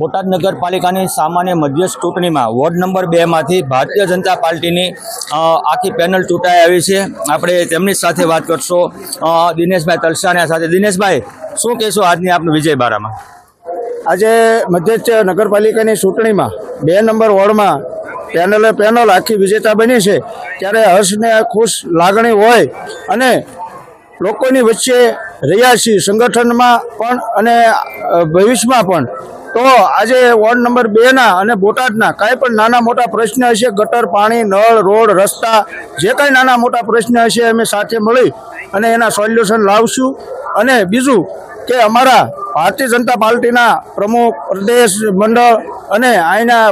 બોટાદ નગરપાલિકાની સામાન્ય મધ્યસ્થ ચૂંટણીમાં વોર્ડ નંબર બેમાંથી ભારતીય જનતા પાર્ટીની આખી પેનલ ચૂંટાઈ આવી છે. આપણે તેમની સાથે વાત કરશો. દિનેશભાઈ તલસાણિયા સાથે. દિનેશભાઈ, શું કહેશો આજની આપનું વિજય બારામાં? આજે મધ્યસ્થ નગરપાલિકાની ચૂંટણીમાં બે નંબર વોર્ડમાં પેનલે પેનલ આખી વિજેતા બની છે. ત્યારે હર્ષને ખુશ લાગણી હોય અને લોકોની વચ્ચે રહ્યા છીએ. સંગઠનમાં પણ અને ભવિષ્યમાં પણ તો આજે વોર્ડ નંબર બેના અને બોટાદના કાંઈ પણ નાના મોટા પ્રશ્ન હશે, ગટર, પાણી, નળ, રોડ, રસ્તા, જે કાંઈ નાના મોટા પ્રશ્ન હશે અમે સાથે મળી અને એના સોલ્યુશન લાવશું. અને બીજું કે અમારા ભારતીય જનતા પાર્ટીના પ્રમુખ, પ્રદેશ મંડળ અને અહીંના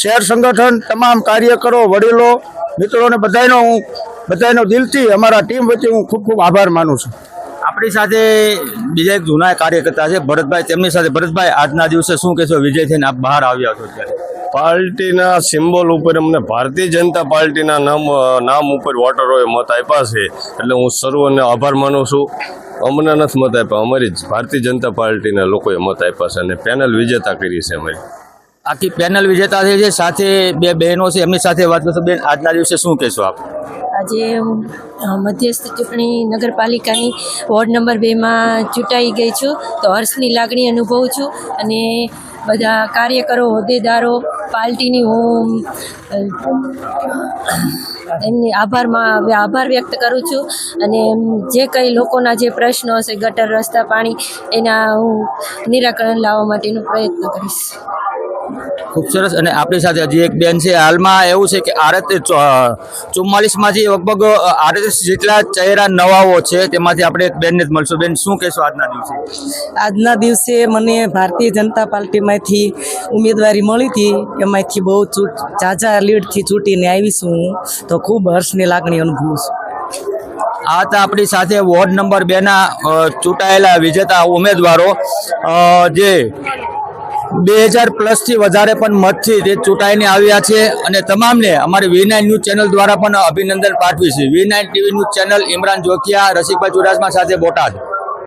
શહેર સંગઠન, તમામ કાર્યકરો, વડીલો, મિત્રોને બધાનો હું, બધાનો દિલથી અમારા ટીમ વચ્ચે હું ખૂબ ખૂબ આભાર માનું છું. આપણી સાથે બીજા એક જૂના કાર્યકર્તા છે ભરતભાઈ. તેમની સાથે ભરતભાઈ આજના દિવસે શું કહેશો? વિજય થઈને આપ બહાર આવ્યા છો ત્યારે પાર્ટીના સિમ્બોલ ઉપર અમને ભારતીય જનતા પાર્ટીના નામ નામ ઉપર વોટરોએ મત આપ્યા છે. એટલે હું સર્વને આભાર માનું છું. અમને નથી મત આપ્યા. અમારી ભારતીય જનતા પાર્ટીના લોકોએ મત આપ્યા છે અને પેનલ વિજેતા કરી છે અમારી. આખી પેનલ વિજેતા થઈ છે. સાથે બે બહેનો છે. એમની સાથે વાત કરશો. બેન આજના દિવસે શું કહેશો આપ? આજે મધ્યસ્થ ચૂંટણી નગરપાલિકાની વોર્ડ નંબર બેમાં ચૂંટાઈ ગઈ છું. તો હર્ષની લાગણી અનુભવું છું અને બધા કાર્યકરો, હોદ્દેદારો, પાર્ટીની હું એમની આભારમાં આભાર વ્યક્ત કરું છું. અને જે કંઈ લોકોના જે પ્રશ્નો હશે, ગટર, રસ્તા, પાણી, એના હું નિરાકરણ લાવવા માટેનો પ્રયત્ન કરીશ. ખૂબ સરસ. અને આપણી સાથે હજી એક બેન છે. હાલમાં એવું છે કે આડત્રીસ ચુમ્માલીસમાંથી લગભગ આડત્રીસ જેટલા ચહેરા નવાઓ છે તેમાંથી આપણે એક બેનને જ મળશું. બેન શું કહેશો આજના દિવસે? આજના દિવસે મને ભારતીય જનતા પાર્ટીમાંથી ઉમેદવારી મળી હતી. એમાંથી બહુ ચૂંટ ઝાઝા લીડથી ચૂંટીને આવી છું હું. તો ખૂબ હર્ષની લાગણી અનુભવું છું. આ હતા આપણી સાથે વોર્ડ નંબર બેના ચૂંટાયેલા વિજેતા ઉમેદવારો. જે બે હજાર પ્લસથી વધારે પણ મતથી તે ચૂંટાઈને આવ્યા છે અને તમામને અમારી વી નાઇન ન્યૂઝ ચેનલ દ્વારા પણ અભિનંદન પાઠવી છે V nine TV news channel, Imran Jokiya Rasikbhai Chudasama સાથે બોટાદ.